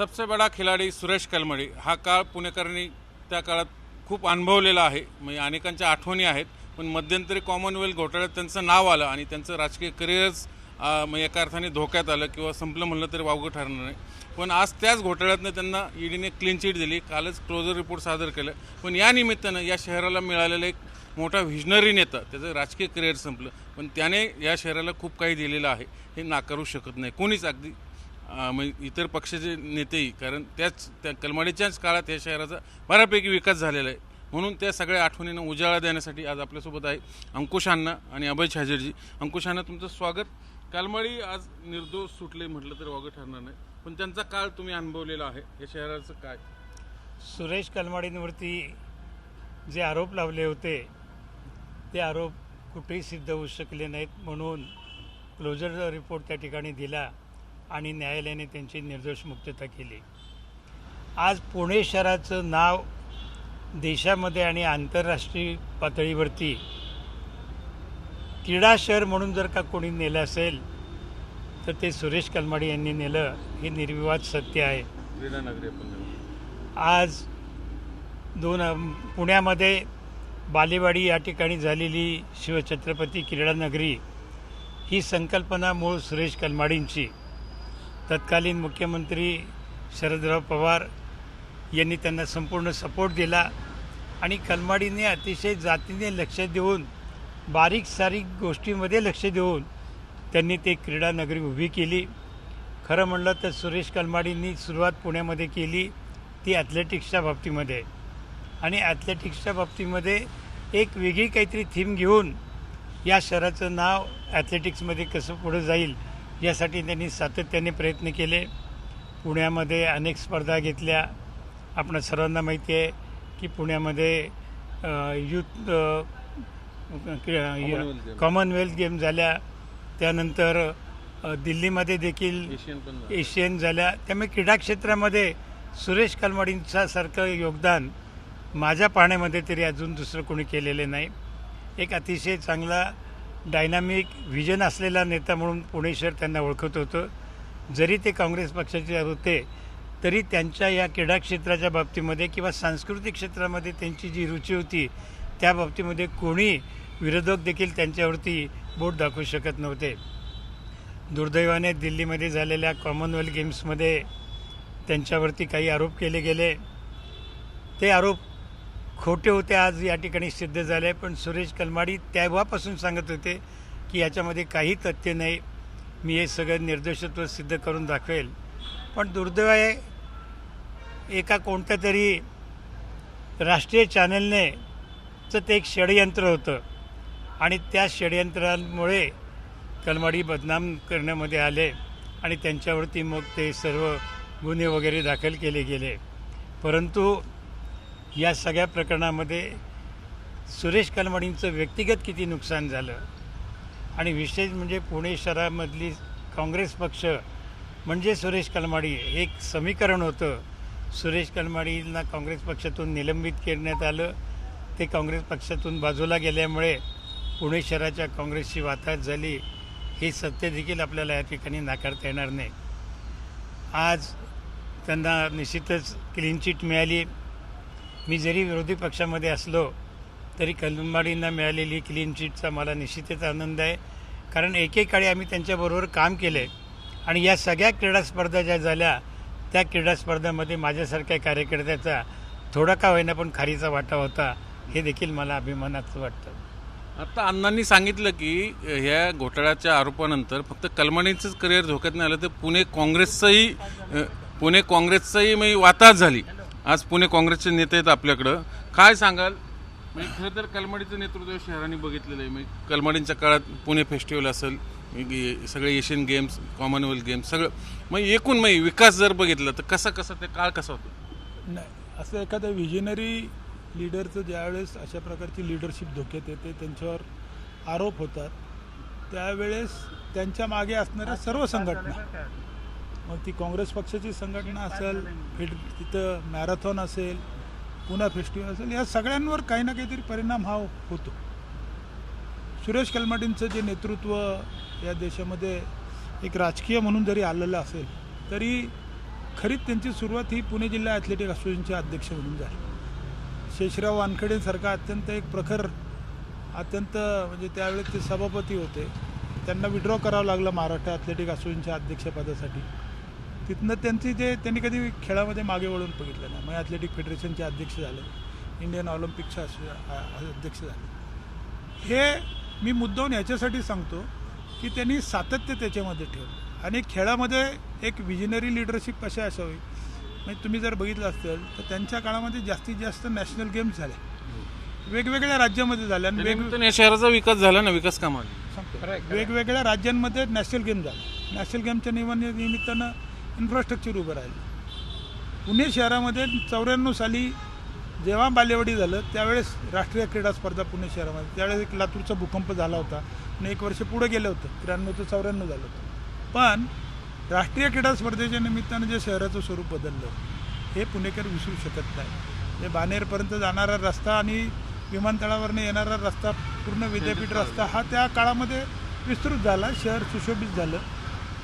सबसे बडा खिलाडी सुरेश कलमडी. हा काळ पुणेकरांनी त्या काळात खूप अनुभवलेला आहे. म्हणजे अनेकांच्या आठवणी आहेत. पण मध्यंतरी कॉमनवेल्थ घोटाळ्यात त्यांचं नाव आलं आणि त्यांचं राजकीय करिअरच म्हणजे एका अर्थाने धोक्यात आलं किंवा संपलं म्हणलं तरी वावगं ठरणार नाही. पण आज त्याच घोटाळ्यातनं त्यांना ईडीने क्लीन चिट दिली. कालच क्लोजर रिपोर्ट सादर केलं. पण या निमित्तानं या शहराला मिळालेलं एक मोठा व्हिजनरी नेता त्याचं राजकीय करिअर संपलं. पण त्याने या शहराला खूप काही दिलेलं आहे. हे नाकारू शकत नाही. कोणीच अगदी म्हणजे इतर पक्षाचे नेतेही कारण त्याच त्या कलमाडीच्याच काळात या शहराचा बऱ्यापैकी विकास झालेला आहे. म्हणून त्या सगळ्या आठवणींना उजाळा देण्यासाठी आज आपल्यासोबत आहे अंकुश अण्णा आणि अभय छाजेरजी. अंकुश अण्णा तुमचं स्वागत. कालमाडी आज निर्दोष सुटले म्हटलं तर वागं ठरणार नाही. पण त्यांचा काळ तुम्ही अनुभवलेला आहे. या शहराचं काय? सुरेश कलमाडींवरती जे आरोप लावले होते ते आरोप कुठेही सिद्ध होऊ शकले नाहीत म्हणून क्लोजर रिपोर्ट त्या ठिकाणी दिला. आणि न्यायालयाने त्यांची निर्दोष मुक्तता केली. आज पुणे शहराचं नाव देशामध्ये आणि आंतरराष्ट्रीय पातळीवरती क्रीडा शहर म्हणून जर का कोणी नेलं असेल तर ते सुरेश कलमाडी यांनी नेलं. हे निर्विवाद सत्य आहे. आज दोन पुण्यामध्ये बालेवाडी या ठिकाणी झालेली शिवछत्रपती क्रीडा नगरी ही संकल्पना मूळ सुरेश कलमाडींची. तत्कालीन मुख्यमंत्री शरदराव पवार यांनी त्यांना संपूर्ण सपोर्ट दिला आणि कलमाडीने अतिशय जातीने लक्ष देऊन बारीक सारीक गोष्टीमध्ये लक्ष देऊन त्यांनी ते क्रीडा नगरी उभी केली. खरं म्हणलं तर सुरेश कलमाडींनी सुरुवात पुण्यामध्ये केली ती ॲथलेटिक्सच्या बाबतीमध्ये. आणि ॲथलेटिक्सच्या बाबतीमध्ये एक वेगळी काहीतरी थीम घेऊन या शहराचं नाव ॲथलेटिक्समध्ये कसं पुढं जाईल यासाठी त्यांनी सातत्याने प्रयत्न केले. पुण्यामध्ये अनेक स्पर्धा घेतल्या. आपण सर्वांना माहिती आहे की पुण्यामध्ये युथ. कॉमनवेल्थ गेम झाल्या. त्यानंतर दिल्लीमध्ये देखील एशियन झाल्या. त्यामुळे क्रीडा क्षेत्रामध्ये सुरेश कलमाडींचा सारखं योगदान माझ्या पाहण्यामध्ये तरी अजून दुसरं कोणी केलेलं नाही. एक अतिशय चांगला डायनामिक व्हिजन असलेला नेता म्हणून पुणे शहर त्यांना ओळखत होतं. जरी ते काँग्रेस पक्षाचे होते तरी त्यांच्या या क्रीडा क्षेत्राच्या बाबतीमध्ये किंवा सांस्कृतिक क्षेत्रामध्ये त्यांची जी रुची होती त्या बाबतीमध्ये कोणी विरोधक देखील त्यांच्यावरती बोट दाखवू शकत नव्हते. दुर्दैवाने दिल्लीमध्ये झालेल्या कॉमनवेल्थ गेम्समध्ये त्यांच्यावरती काही आरोप केले गेले. ते आरोप खोटे होते आज या ठिकाणी सिद्ध झाले पण सुरेश कलमाडी तेव्हापासून सांगत होते की याच्यामध्ये काही तथ्य नाही. मी हे सगळं निर्दोषत्व सिद्ध करून दाखवेल. पण दुर्दैव आहे एका कोणत्या तरी राष्ट्रीय चॅनलने चं ते एक षडयंत्र होतं. आणि त्या षडयंत्रांमुळे कलमाडी बदनाम करण्यामध्ये आले आणि त्यांच्यावरती मग ते सर्व गुन्हे वगैरे दाखल केले गेले. परंतु या सगळ्या प्रकरणामध्ये सुरेश कलमाडींचं व्यक्तिगत किती नुकसान झालं? आणि विशेष म्हणजे पुणे शहरामधली काँग्रेस पक्ष म्हणजे सुरेश कलमाडी हे एक समीकरण होतं. सुरेश कलमाडींना काँग्रेस पक्षातून निलंबित करण्यात आलं. ते काँग्रेस पक्षातून बाजूला गेल्यामुळे पुणे शहराच्या काँग्रेसची वाताहत झाली. हे सत्य देखील आपल्याला या ठिकाणी नाकारता येणार नाही. आज त्यांना निश्चितच क्लीन चिट मिळाली. मी जरी विरोधी पक्षामध्ये असलो तरी कलमाडींना मिळालेली क्लीन चिटचा मला निश्चितच आनंद आहे. कारण एकेकाळी आम्ही त्यांच्याबरोबर काम केले आणि या सगळ्या क्रीडा स्पर्धा ज्या झाल्या त्या क्रीडा स्पर्धामध्ये माझ्यासारख्या कार्यकर्त्याचा थोडा का होईना पण खारीचा वाटा होता हे देखील मला अभिमानाचं वाटतं. आता अण्णांनी सांगितलं की ह्या घोटाळ्याच्या आरोपानंतर फक्त कलमाडींचंच करिअर धोक्यात नाही आलं तर पुणे काँग्रेसचंही पुणे काँग्रेसचंही मी वाताहत झाली. आज पुणे काँग्रेसचे नेते आहेत आपल्याकडं. काय सांगाल? म्हणजे खरं तर कलमाडीचं नेतृत्व शहराने बघितलेलं आहे. म्हणजे कलमाडींच्या काळात पुणे फेस्टिवल असेल म्हणजे सगळे एशियन गेम्स कॉमनवेल्थ गेम्स सगळं मग एकूण मग विकास जर बघितलं तर कसा कसा ते काळ कसा होता? नाही असं एखादं विजनरी लीडरचं ज्यावेळेस अशा प्रकारची लिडरशिप धोक्यात येते त्यांच्यावर आरोप होतात त्यावेळेस त्यांच्या मागे असणाऱ्या सर्व संघटना. मग ती काँग्रेस पक्षाची संघटना असेल फिट तिथं मॅरेथॉन असेल पुन्हा फेस्टिवल असेल या सगळ्यांवर काही ना काहीतरी परिणाम हा होतो. सुरेश कलमाटींचं जे नेतृत्व या देशामध्ये एक राजकीय म्हणून जरी आलेलं असेल तरी खरीच त्यांची सुरुवात ही पुणे जिल्हा ॲथलेटिक असोसिएशनचे अध्यक्ष म्हणून झाली. शेषराव वानखेडेंसारखा अत्यंत एक प्रखर अत्यंत म्हणजे त्यावेळेस ते सभापती होते. त्यांना विड्रॉ करावं लागलं महाराष्ट्र ॲथलेटिक असोसिएशनच्या अध्यक्षपदासाठी. तिथनं त्यांची ते त्यांनी कधी खेळामध्ये मागे वळून बघितलं नाही. मग ॲथलेटिक फेडरेशनचे अध्यक्ष झाले. इंडियन ऑलिम्पिकचे अध्यक्ष झाले. हे मी मुद्दाहून याच्यासाठी सांगतो की त्यांनी सातत्य त्याच्यामध्ये ठेवलं. आणि खेळामध्ये एक विजनरी लिडरशिप कशा असावी? म्हणजे तुम्ही जर बघितलं असेल तर त्यांच्या काळामध्ये जास्तीत जास्त नॅशनल गेम्स झाले. वेगवेगळ्या राज्यामध्ये झाल्या आणि वेग निमित्ताने या शहराचा विकास झाला ना विकास कामाने सांगतो वेगवेगळ्या राज्यांमध्ये नॅशनल गेम झाले. नॅशनल गेमच्या निमित्तानं इन्फ्रास्ट्रक्चर उभं राहिलं. पुणे शहरामध्ये चौऱ्याण्णव साली जेव्हा बालेवाडी झालं त्यावेळेस राष्ट्रीय क्रीडा स्पर्धा पुणे शहरामध्ये त्यावेळेस एक लातूरचा भूकंप झाला होता आणि एक वर्ष पुढे गेलं होतं त्र्याण्णव ते चौऱ्याण्णव झालं होतं. पण राष्ट्रीय क्रीडा स्पर्धेच्या निमित्तानं जे शहराचं स्वरूप बदललं हे पुणेकर विसरू शकत नाही. म्हणजे बानेरपर्यंत जाणारा रस्ता आणि विमानतळावरनं येणारा रस्ता पूर्ण विद्यापीठ रस्ता हा त्या काळामध्ये विस्तृत झाला शहर सुशोभित झालं.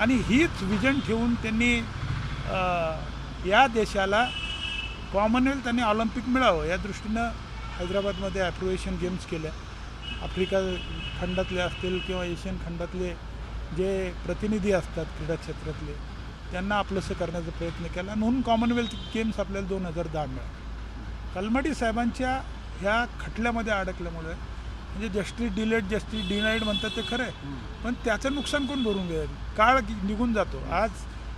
आणि हीच विजन ठेवून त्यांनी या देशाला कॉमनवेल्थ आणि ऑलिम्पिक मिळावं या दृष्टीनं हैदराबादमध्ये ॲप्रोवेशन गेम्स केल्या. आफ्रिका खंडातले असतील किंवा एशियन खंडातले जे प्रतिनिधी असतात क्रीडा क्षेत्रातले त्यांना आपलंसं करण्याचा प्रयत्न केला. आणि म्हणून कॉमनवेल्थ गेम्स आपल्याला दोन हजार दहा मिळाले. कलमाडी साहेबांच्या ह्या खटल्यामध्ये अडकल्यामुळे म्हणजे जस्टिस डिलेड जस्टिस डिनाईड म्हणतात ते खरं आहे पण त्याचं नुकसान कोण भरून घेईल? काळ निघून जातो. आज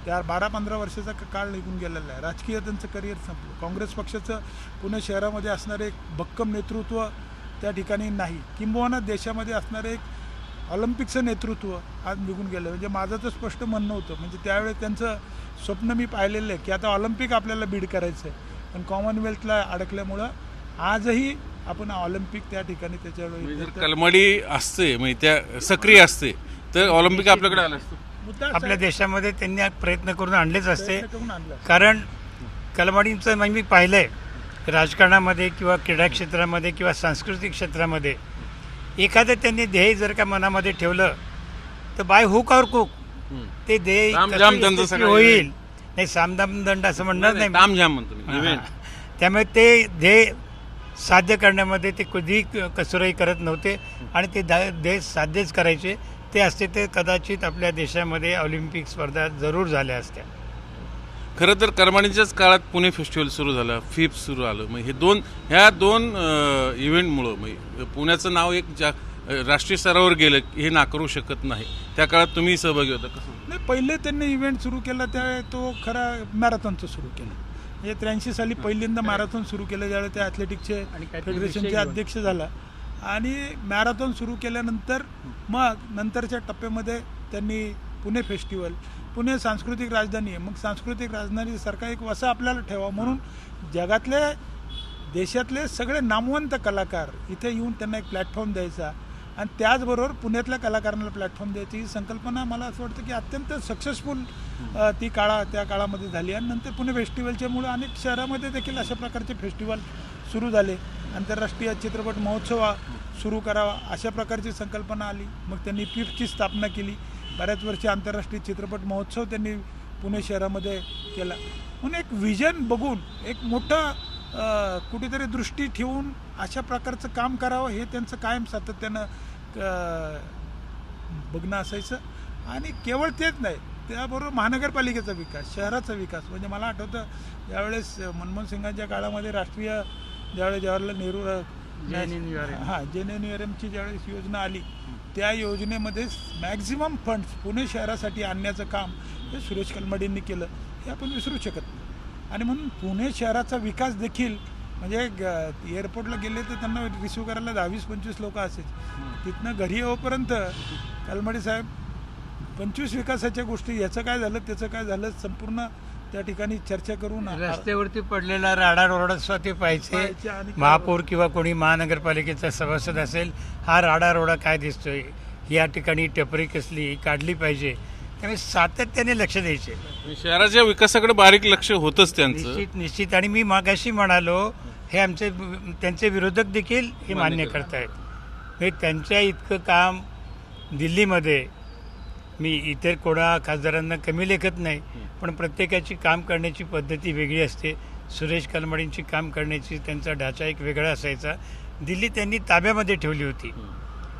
त्या बारा पंधरा वर्षाचा काळ निघून गेलेला आहे. राजकीय त्यांचं करिअर संपलं. काँग्रेस पक्षाचं पुणे शहरामध्ये असणारं एक भक्कम नेतृत्व त्या ठिकाणी नाही. किंबहुना देशामध्ये असणारं एक ऑलिम्पिकचं नेतृत्व आज निघून गेलं. म्हणजे माझं तर स्पष्ट म्हणणं होतं. म्हणजे त्यावेळेस त्यांचं स्वप्न मी पाहिलेलं आहे की आता ऑलिम्पिक आपल्याला बीड करायचं आहे पण कॉमनवेल्थला अडकल्यामुळं आजही आपण ऑलिम्पिक त्या ठिकाणी त्याच्यावेळी जर कलमडी असते म्हणजे त्या सक्रिय असते तर ऑलिम्पिक आपल्याकडे आलं असतं. मुद्दा असा आपल्या आहे, देशामध्ये त्यांनी प्रयत्न करून आणलेच असते. प्रयत्न करून आणला. कारण कलमाडींचं म्हणजे मी पाहिलं आहे राजकारणामध्ये किंवा क्रीडा क्षेत्रामध्ये किंवा सांस्कृतिक क्षेत्रामध्ये एखादं त्यांनी ध्येय जर का मनामध्ये ठेवलं तर बाय हुक और कुक. ते ध्येय ताम कसं झाम त्यांचं यशस्वी सगळं होईल? नाही सामदाम दंड असं म्हणणार नाही म्हणतो मी हां. त्यामुळे ते ध्येय साध्य करण्यामध्ये ते कधी कसुराई करत नव्हते आणि ते दा- ध्येय साध्यच करायचे. ते असते ते कदाचित आपल्या देशामध्ये ऑलिम्पिक स्पर्धा जरूर झाल्या असत्या. खरं तर करमाणीच्याच काळात पुणे फेस्टिवल सुरू झालं फिप सुरू आलं. मग हे दोन ह्या दोन इव्हेंटमुळं म्हणजे पुण्याचं नाव एक जा राष्ट्रीय स्तरावर गेलं हे नाकारू शकत नाही. त्या काळात तुम्ही सहभागी होता कसं नाही पहिले त्यांनी इव्हेंट सुरू केला त्यावेळी तो खरा मॅरेथॉनचं सुरू केलं. म्हणजे त्र्याऐंशी साली पहिल्यांदा मॅरेथॉन सुरू केलं ज्यावेळी ते ॲथलेटिकचे फेडरेशनचे अध्यक्ष झाला. आणि मॅरेथॉन सुरू केल्यानंतर मग नंतरच्या टप्प्यामध्ये त्यांनी पुणे फेस्टिवल पुणे सांस्कृतिक राजधानी आहे. मग सांस्कृतिक राजधानीसारखा एक वसा आपल्याला ठेवा. म्हणून जगातले देशातले सगळे नामवंत कलाकार इथे येऊन त्यांना एक प्लॅटफॉर्म द्यायचा. आणि त्याचबरोबर पुण्यातल्या कलाकारांना प्लॅटफॉर्म द्यायची ही संकल्पना मला असं वाटतं की अत्यंत सक्सेसफुल ती काळा त्या काळामध्ये झाली आणि नंतर पुणे फेस्टिवलच्यामुळे अनेक शहरामध्ये देखील अशा प्रकारचे फेस्टिवल सुरू झाले. आंतरराष्ट्रीय चित्रपट महोत्सव सुरू करावा अशा प्रकारची संकल्पना आली. मग त्यांनी पिफची स्थापना केली. बऱ्याच वर्षी आंतरराष्ट्रीय चित्रपट महोत्सव त्यांनी पुणे शहरामध्ये केला. म्हणून एक विजन बघून एक मोठं कुठेतरी दृष्टी ठेवून अशा प्रकारचं काम करावं हे त्यांचं कायम सातत्यानं बघणं असायचं. आणि केवळ तेच नाही त्याबरोबर महानगरपालिकेचा विकास शहराचा विकास. म्हणजे मला आठवतं ज्यावेळेस मनमोहन सिंगांच्या काळामध्ये राष्ट्रीय ज्यावेळेस जवाहरलाल नेहरू हां J N N U R एमची ज्यावेळेस योजना आली त्या योजनेमध्ये मॅक्झिमम फंड्स पुणे शहरासाठी आणण्याचं काम हे सुरेश कलमाडींनी केलं. हे आपण विसरू शकत नाही. आणि म्हणून पुणे शहराचा विकास देखील म्हणजे ग- एअरपोर्टला गेले तर त्यांना रिसिव्ह करायला दहावीस पंचवीस लोक असायचे तिथनं घरी येऊपर्यंत कलमाडी साहेब पंचवीस विकासाच्या गोष्टी याचं काय झालं त्याचं काय झालं संपूर्ण त्या ठिकाणी चर्चा करून रस्त्यावरती पडलेला राडा रोडा सुद्धा ते पाहायचे. पाहिजे महापौर किंवा कोणी महानगरपालिकेचा सभासद असेल हा राडा रोडा काय दिसतोय? या ठिकाणी टपरी कसली काढली पाहिजे? त्यामुळे सातत्याने लक्ष द्यायचे. शहराच्या विकासाकडे बारीक लक्ष होतच त्यांचं. निश्चित निश्चित. आणि मी मागाशी म्हणालो हे आमचे त्यांचे विरोधक देखील हे मान्य करतायत. हे त्यांच्या इतकं काम दिल्लीमध्ये मी इतर कोणा खासदारांना कमी लेखत नाही पण प्रत्येकाची काम करण्याची पद्धती वेगळी असते. सुरेश कलमाडींची काम करण्याची त्यांचा ढाचा एक वेगळा असायचा. दिल्ली त्यांनी ताब्यामध्ये ठेवली होती.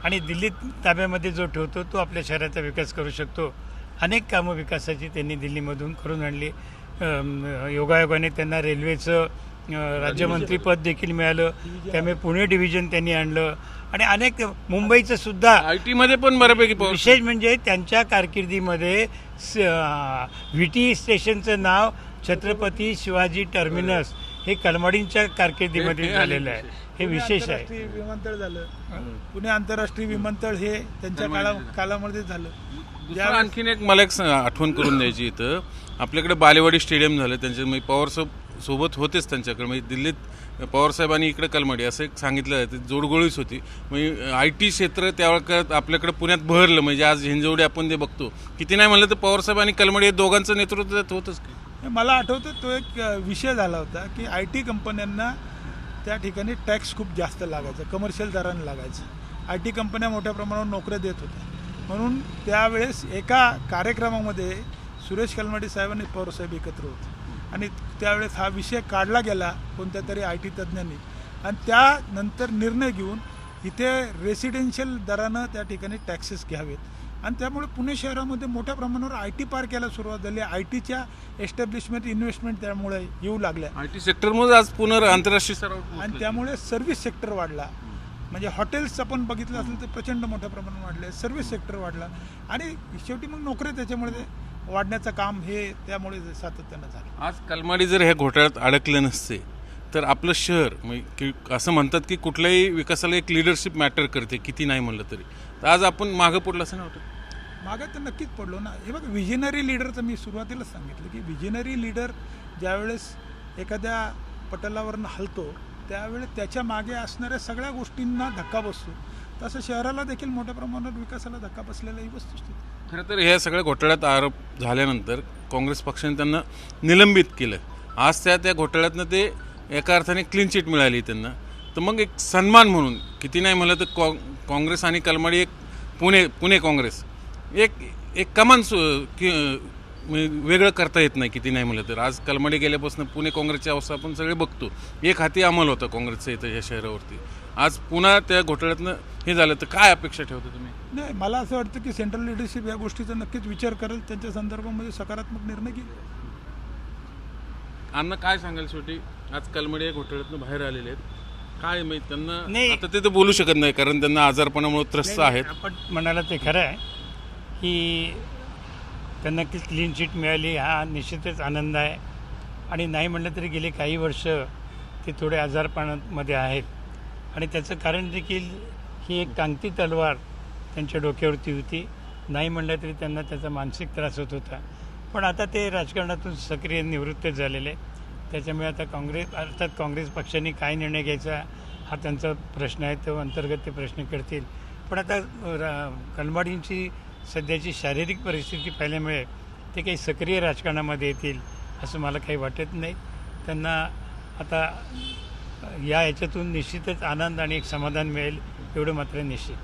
आणि दिल्लीत ताब्यामध्ये जो ठेवतो तो आपल्या शहराचा विकास करू शकतो. अनेक कामं विकासाची त्यांनी दिल्लीमधून करून आणली. योगायोगाने त्यांना रेल्वेचं राज्यमंत्रीपद देखील मिळालं. त्यामुळे पुणे डिव्हिजन त्यांनी आणलं. आणि अनेक मुंबईचं सुद्धा आय टी मध्ये पण बऱ्यापैकी विशेष म्हणजे त्यांच्या कारकिर्दीमध्ये व्ही टी स्टेशनचं नाव छत्रपती शिवाजी टर्मिनस हे कलमाडींच्या कारकिर्दीमध्ये झालेलं आहे. हे विशेष आहे. आंतरराष्ट्रीय विमानतळ झालं. पुणे आंतरराष्ट्रीय विमानतळ हे त्यांच्या काळा कालामध्ये झालं. दुसरं आणखीन एक मला एक स- आठवण करून द्यायची इथं. आपल्याकडे बालेवाडी स्टेडियम झालं त्यांच्या म्हणजे पवार साहेब सोबत होतेच त्यांच्याकडे. म्हणजे दिल्लीत पवार साहेब आणि इकडे कलमाडी असं एक सांगितलं जातं जोडगोळीच होती. म्हणजे आय टी क्षेत्र त्यावेळेस आपल्याकडे पुण्यात बहरलं. म्हणजे आज हिंजवडी आपण ते बघतो किती नाही म्हणलं तर पवार साहेब आणि कलमाडी हे दोघांचं नेतृत्व होतच की. मला आठवतं तो एक विषय झाला होता की आय टी कंपन्यांना त्या ठिकाणी टॅक्स खूप जास्त लागायचा कमर्शियल दराने लागायचं. आय टी कंपन्या मोठ्या प्रमाणावर नोकऱ्या देत होत्या. म्हणून त्यावेळेस एका कार्यक्रमामध्ये सुरेश कलमाडी साहेब आणि पवारसाहेब एकत्र होते. आणि त्यावेळेस हा विषय काढला गेला कोणत्या तरी आय टी तज्ज्ञांनी. आणि त्यानंतर निर्णय घेऊन इथे रेसिडेन्शियल दरानं त्या ठिकाणी टॅक्सेस घ्यावेत. आणि त्यामुळे पुणे शहरामध्ये मोठ्या प्रमाणावर आय टी पार्क यायला सुरुवात झाली. आय टीच्या एस्टॅब्लिशमेंट इन्व्हेस्टमेंट त्यामुळे येऊ लागल्या. आय टी सेक्टरमध्ये आज पुन्हा आंतरराष्ट्रीय आणि. त्यामुळे सर्व्हिस सेक्टर वाढला. म्हणजे हॉटेल्स आपण बघितलं असेल तर प्रचंड मोठ्या प्रमाणात वाढले सर्व्हिस सेक्टर वाढला. आणि शेवटी मग नोकऱ्या त्याच्यामुळे वाढण्याचं काम हे त्यामुळे सातत्यानं झालं. आज कलमाडी जर ह्या घोटाळ्यात अडकले नसते तर आपलं शहर म्हणजे की असं म्हणतात की कुठल्याही विकासाला एक लिडरशिप मॅटर करते किती नाही म्हणलं तरी. तर आज आपण मागं पडलं असं नव्हतं मागं तर नक्कीच पडलो ना. हे बघ विजनरी लीडर तर मी सुरुवातीलाच सांगितलं की विजनरी लीडर ज्यावेळेस एखाद्या पटलावरनं हलतो त्यावेळेस त्याच्यामागे असणाऱ्या सगळ्या गोष्टींना धक्का बसतो. तसं शहराला देखील मोठ्या प्रमाणात विकासाला धक्का बसलेला ही वस्तुस्थिती. खरं तर ह्या सगळ्या घोटाळ्यात आरोप झाल्यानंतर काँग्रेस पक्षाने त्यांना निलंबित केलं. आज त्या त्या घोटाळ्यातनं ते एका अर्थाने क्लीन चिट मिळाली त्यांना. तर मग एक सन्मान म्हणून किती नाही म्हणलं तर काँ काँग्रेस आणि कलमाडी एक पुणे पुणे काँग्रेस. एक एक कमान सु म्हणजे वेगळं करता येत नाही किती नाही म्हणलं तर. आज कलमाडी गेल्यापासून पुणे काँग्रेसची अवस्था आपण सगळे बघतो. एक हाती अंमल होता काँग्रेसचा इथं या शहरावरती. आज पुन्हा त्या घोटाळ्यातनं हे झालं तर काय अपेक्षा ठेवता तुम्ही? नाही मला असं वाटतं की सेंट्रल लिडरशिप या गोष्टीचा नक्कीच विचार करेल त्यांच्या संदर्भामध्ये सकारात्मक निर्णय घेईल. अण्णा काय सांगाल शेवटी? आज कलमडी या घोटाळ्यातनं बाहेर आलेले आहेत. काय माहीत त्यांना नाही. आता ते तर बोलू शकत नाही कारण त्यांना आजारपणामुळे त्रस्त आहेत. आपण म्हणाला ते खरं आहे की त्यांना की क्लीन शीट मिळाली. हा निश्चितच आनंद आहे. आणि नाही म्हटलं तरी गेले काही वर्ष ते थोडे आजारपणामध्ये आहेत. आणि त्याचं कारण देखील ही एक टांगती तलवार त्यांच्या डोक्यावरती होती. नाही म्हणलं तरी त्यांना त्याचा मानसिक त्रास होत होता. पण आता ते राजकारणातून सक्रिय निवृत्त झालेले त्याच्यामुळे आता काँग्रेस अर्थात काँग्रेस पक्षाने काय निर्णय घ्यायचा हा त्यांचा प्रश्न आहे. तो अंतर्गत ते प्रश्न करतील. पण आता रा- कलमाडींची सध्याची शारीरिक परिस्थिती पाहिल्यामुळे ते काही सक्रिय राजकारणामध्ये येतील असं मला काही वाटत नाही. त्यांना आता या याच्यातून निश्चितच आनंद आणि एक समाधान मिळेल एवढं मात्र निश्चित.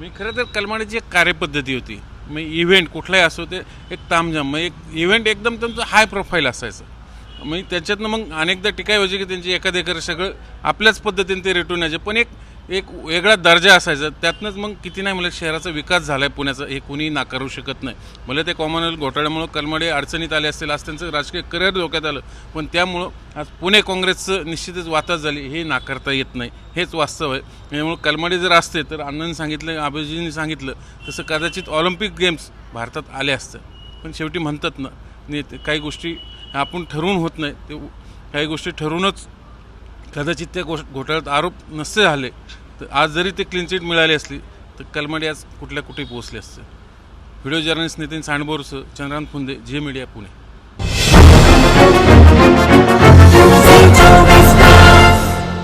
मी खरं तर कलमाडीची एक कार्यपद्धती होती. मग इव्हेंट कुठलाही असो ते एक तामझाम मग एक इव्हेंट एकदम त्यांचं हाय प्रोफाईल असायचं. मग त्याच्यातनं मग अनेकदा टीका व्हायची की त्यांची एखादे एकर सगळं आपल्याच पद्धतीने ते रेटून यायचे. पण एक एक वेगळा दर्जा असायचा. त्यातनंच मग किती नाही मला शहराचा विकास झाला आहे पुण्याचा. हे कोणी नाकारू शकत नाही. मला ते कॉमनवेल्थ घोटाळ्यामुळं कलमडे अडचणीत आले असतील आज त्यांचं राजकीय करिअर धोक्यात आलं पण त्यामुळं आज पुणे काँग्रेसचं निश्चितच वाताच झाली. हे नाकारता येत नाही. हेच वास्तव आहे. त्यामुळं कलमडे जर असते तर अण्णांनी सांगितलं अभिजींनी सांगितलं तसं कदाचित ऑलिम्पिक गेम्स भारतात आले असतं. पण शेवटी म्हणतात ना काही गोष्टी आपण ठरवून होत नाही. ते काही गोष्टी ठरवूनच कदाचित त्या गोष्ट घोटाळ्यात आरोप नसते झाले. तर आज जरी ते क्लीन चिट मिळाली असली तर कलमाडी आज कुठल्या कुठे पोहोचले असते. व्हिडिओ जर्नलिस्ट नितीन सांडबोरसह चंद्रांत फुंदे जे मीडिया पुणे.